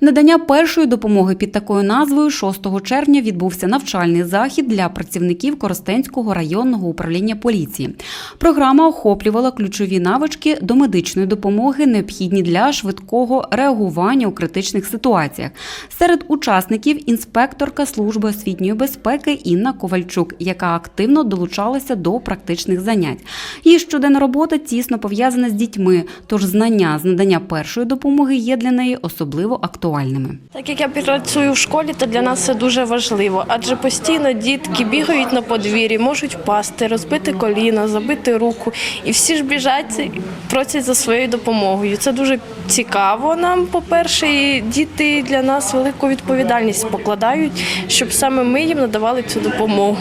Надання першої допомоги під такою назвою 6 червня відбувся навчальний захід для працівників Коростенського районного управління поліції. Програма охоплювала ключові навички до медичної допомоги, необхідні для швидкого реагування у критичних ситуаціях. Серед учасників інспекторка служби освітньої безпеки Інна Ковальчук, яка активно долучалася до практичних занять. Її щоденна робота тісно пов'язана з дітьми, тож знання з надання першої допомоги є для неї особливо актуальними. Так як я працюю в школі, то для нас це дуже важливо, адже постійно дітки бігають на подвір'ї, можуть впасти, розбити коліна, забити руку. І всі ж біжать і просять за своєю допомогою. Це дуже цікаво нам, по-перше, і діти для нас велику відповідальність покладають, щоб саме ми їм надавали цю допомогу.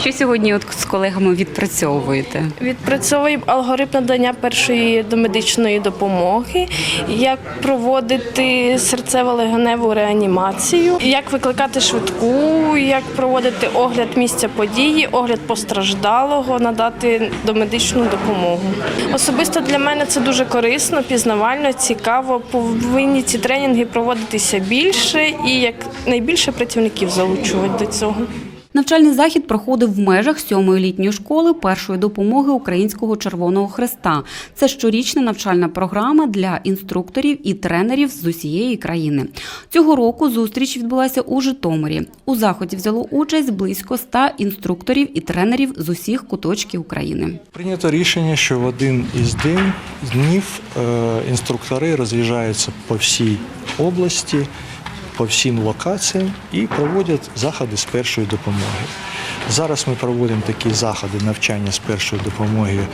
Що сьогодні от з колегами відпрацьовуєте? Відпрацьовуємо алгоритм надання першої домедичної допомоги, як проводити серцево-легеневу реанімацію, як викликати швидку, як проводити огляд місця події, огляд постраждалого, надати домедичну допомогу. Особисто для мене це дуже корисно, пізнавально, цікаво. Повинні ці тренінги проводитися більше і як найбільше працівників залучувати до цього. Навчальний захід проходив в межах сьомої літньої школи першої допомоги Українського Червоного Хреста. Це щорічна навчальна програма для інструкторів і тренерів з усієї країни. Цього року зустріч відбулася у Житомирі. У заході взяло участь близько ста інструкторів і тренерів з усіх куточків України. Прийнято рішення, що в один із день днів е, інструктори роз'їжджаються по всій області, по всім локаціям і проводять заходи з першої допомоги. Зараз ми проводимо такі заходи навчання з першої допомоги е,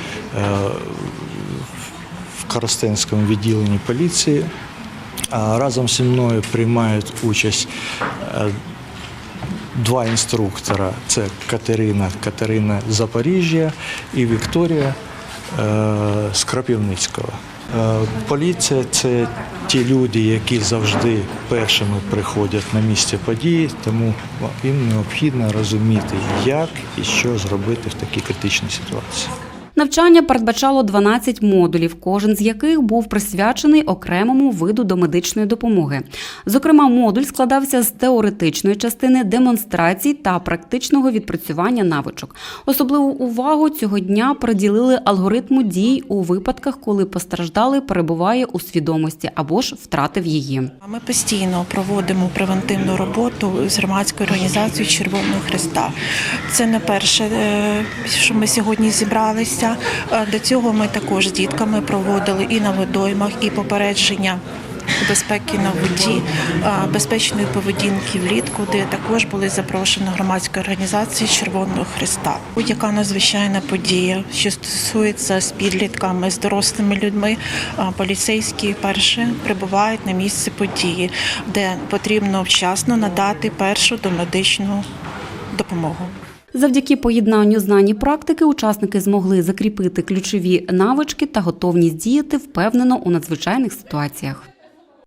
в Коростенському відділенні поліції. Разом зі мною приймають участь е, два інструктора: це Катерина, Катерина Запоріжжя і Вікторія з Кропивницького. Е, Поліція це ті люди, які завжди першими приходять на місце події, тому їм необхідно розуміти, як і що зробити в такій критичній ситуації. Навчання передбачало 12 модулів, кожен з яких був присвячений окремому виду домедичної допомоги. Зокрема, модуль складався з теоретичної частини демонстрацій та практичного відпрацювання навичок. Особливу увагу цього дня приділили алгоритму дій у випадках, коли постраждалий перебуває у свідомості або ж втратив її. Ми постійно проводимо превентивну роботу з громадською організацією Червоного Христа. Це не перше, е, що ми сьогодні зібралися. Е, До цього ми також з дітками проводили і на водоймах, і попередження. Безпеки на воді, е, безпечної поведінки влітку, де також були запрошені громадські організації Червоного Христа. Будь-яка надзвичайна подія, що стосується з підлітками, з дорослими людьми, е, поліцейські перше прибувають на місце події, де потрібно вчасно надати першу домедичну допомогу. Завдяки поєднанню знань і практики учасники змогли закріпити ключові навички та готовність діяти впевнено у надзвичайних ситуаціях.